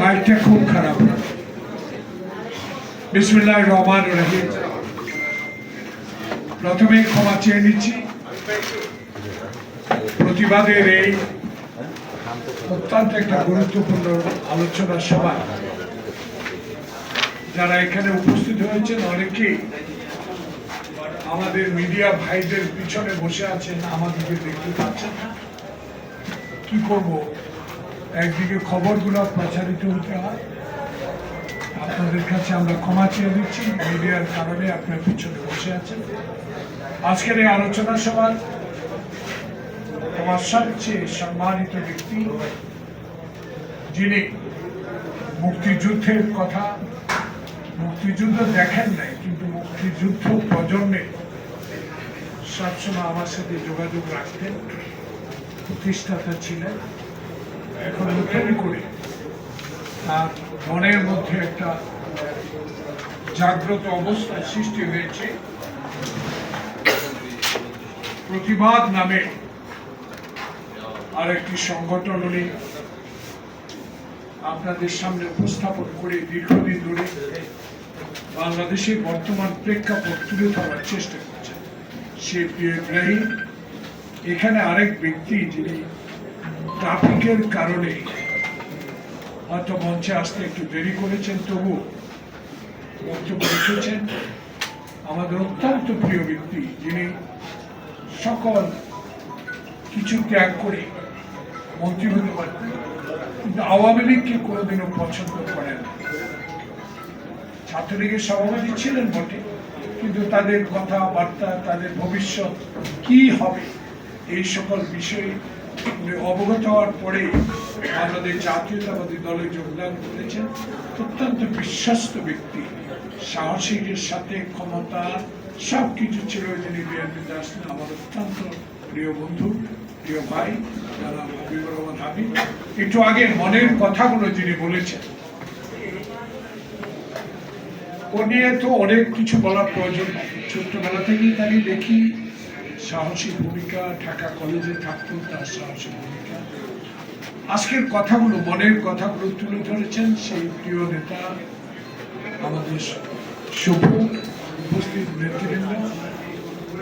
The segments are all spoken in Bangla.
মাইকটা খুব খারাপ বিসমিল্লাহ রহমান রহিম। প্রথমে ক্ষমা চেয়ে নিচ্ছি। প্রতিবাদের এই অত্যন্ত একটা গুরুত্বপূর্ণ আলোচনা সভা। যারা এখানে উপস্থিত হয়েছেন, অনেকেই আমাদের মিডিয়া ভাইদের পিছনে বসে আছেন, আমাদেরকে দেখতে পাচ্ছেন না। কি করব? একদিকে খবরগুলো প্রচারিত হতে হয়। আপনাদের কাছে আমরা ক্ষমা চেয়ে দিচ্ছি মিডিয়ার কারণে আপনার পিছনে বসে আছেন। আজকের এই আলোচনা সভার আমার সবচেয়ে সম্মানিত ব্যক্তি, যিনি মুক্তিযুদ্ধের কথা, মুক্তিযুদ্ধ দেখেন নাই, কিন্তু মুক্তিযুদ্ধ প্রজন্মে সবসময় আমার সাথে যোগাযোগ রাখতেন, প্রতিষ্ঠাতা ছিলেন। নতুন করে তার মনের মধ্যে একটা জাগ্রত অবস্থা সৃষ্টি হয়েছে। প্রতিবাদ নামে আরেকটি সংগঠন উনি আপনাদের সামনে উপস্থাপন করে দীর্ঘদিন ধরে বাংলাদেশের বর্তমান প্রেক্ষাপট তুলে ধরার চেষ্টা করছেন। সে ইব্রাহিম এখানে আরেক ব্যক্তি যিনি ট্রাফিকের কারণে হয়তো মঞ্চে আসতে একটু দেরি করেছেন তবু বক্তব্য রেখেছেন আমাদের অত্যন্ত প্রিয় ব্যক্তি, যিনি সকল কিছু ত্যাগ করে মন্ত্রী হতে পারতেন, কিন্তু আওয়ামী লীগকে কোনোদিনও পছন্দ করেন। ছাত্রলীগের সভাপতি ছিলেন বটে, কিন্তু তাদের কথাবার্তা, তাদের ভবিষ্যৎ কি হবে, এই সকল বিষয়ে উনি অবগত হওয়ার পরে বাংলাদেশ জাতীয়তাবাদী দলে যোগদান করেছেন। অত্যন্ত বিশ্বস্ত ব্যক্তি। সাহসিকের সাথে ক্ষমতা সব কিছু ছিল যিনি বিএনপিতে আসলেন আমার অত্যন্ত প্রিয় বন্ধু, প্রিয় ভাই, যারা হাবিবুর রহমান হাবিব। একটু আগে মনের কথাগুলো যিনি বলেছেন। ও নিয়ে তো অনেক কিছু বলার প্রয়োজন ছোট্টবেলা থেকেই তাকে দেখি। সাহসী ভূমিকা, ঢাকা কলেজে থাকতো তার সাহসী ভূমিকা। আজকের কথাগুলো, মনের কথাগুলো তুলে ধরেছেন সেই প্রিয় নেতা আমাদের শুভ উপস্থিত নেতৃবৃন্দ,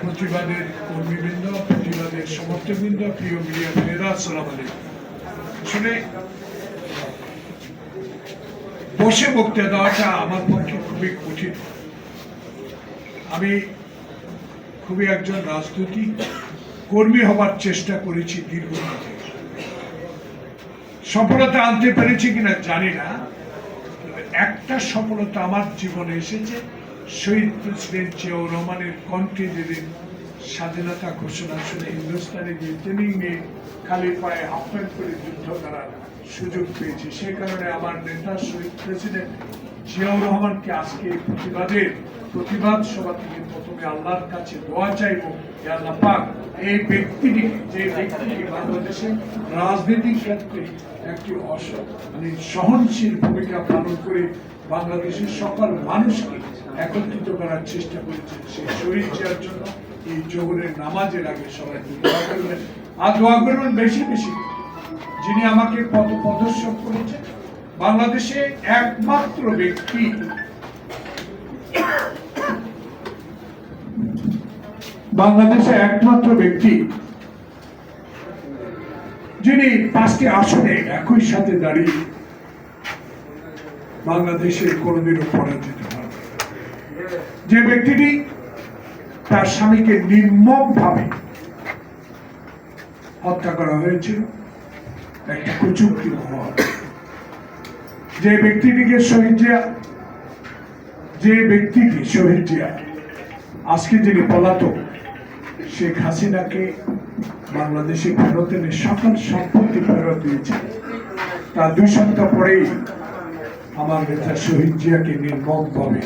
প্রতিবাদের কর্মীবৃন্দ, প্রতিবাদের সমর্থকবৃন্দ, প্রিয় মিডিয়া আসসালাম আলাইকুম। আসলে বসে বক্তৃতা দেওয়াটা আমার পক্ষে খুবই কঠিন। আমি খুবই একজন রাজনৈতিক কর্মী হবার চেষ্টা করেছি দীর্ঘদিন। সফলতা আনতে পেরেছি কিনা জানি না একটা সফলতা আমার জীবনে এসেছে, শহীদ প্রেসিডেন্ট জিয়াউর রহমানের কণ্ঠে যেদিন স্বাধীনতা ঘোষণা শুনে হিন্দুস্তানে যে ট্রেনিং নিয়ে খালি পায়ে আহ্বান করে যুদ্ধ করার সুযোগ পেয়েছি সে কারণে আমার নেতা শহীদ প্রেসিডেন্ট জিয়াউর রহমানকে আজকে এই প্রতিবাদের প্রতিবাদ সভা থেকে প্রথমে আল্লাহর কাছে দোয়া চাইব যে আল্লাহ পাক এই ব্যক্তিটিকে, যে ব্যক্তিটি বাংলাদেশের রাজনৈতিক ক্ষেত্রে একটি অস মানে সহনশীল ভূমিকা পালন করে বাংলাদেশের সকল মানুষকে একত্রিত করার চেষ্টা করেছেন সেই শহীদ জিয়ার জন্য এই জোহরের নামাজের আগে সবাই দোয়া করবেন আর দোয়া করবেন বেশি বেশি। যিনি আমাকে পথ প্রদর্শন করেছেন, বাংলাদেশে একমাত্র ব্যক্তি। বাংলাদেশে একমাত্র ব্যক্তি যিনি পাঁচটি আসনে একই সাথে দাঁড়িয়ে বাংলাদেশের কোনোদিনও পরাজিত হন যে ব্যক্তিটি তার স্বামীকে নির্মম ভাবে হত্যা করা হয়েছিল। একটা কুচুক্তি মহল যে ব্যক্তিটিকে শহীদ জিয়া, যে ব্যক্তিটি শহীদ জিয়া, আজকে যিনি পলাতক, শেখ হাসিনাকে বাংলাদেশে ফেরত এনে সকল সম্পত্তি ফেরত দিয়েছে। তার দুই সপ্তাহ পরেই আমার নেতা শহীদ জিয়াকে নির্মমভাবে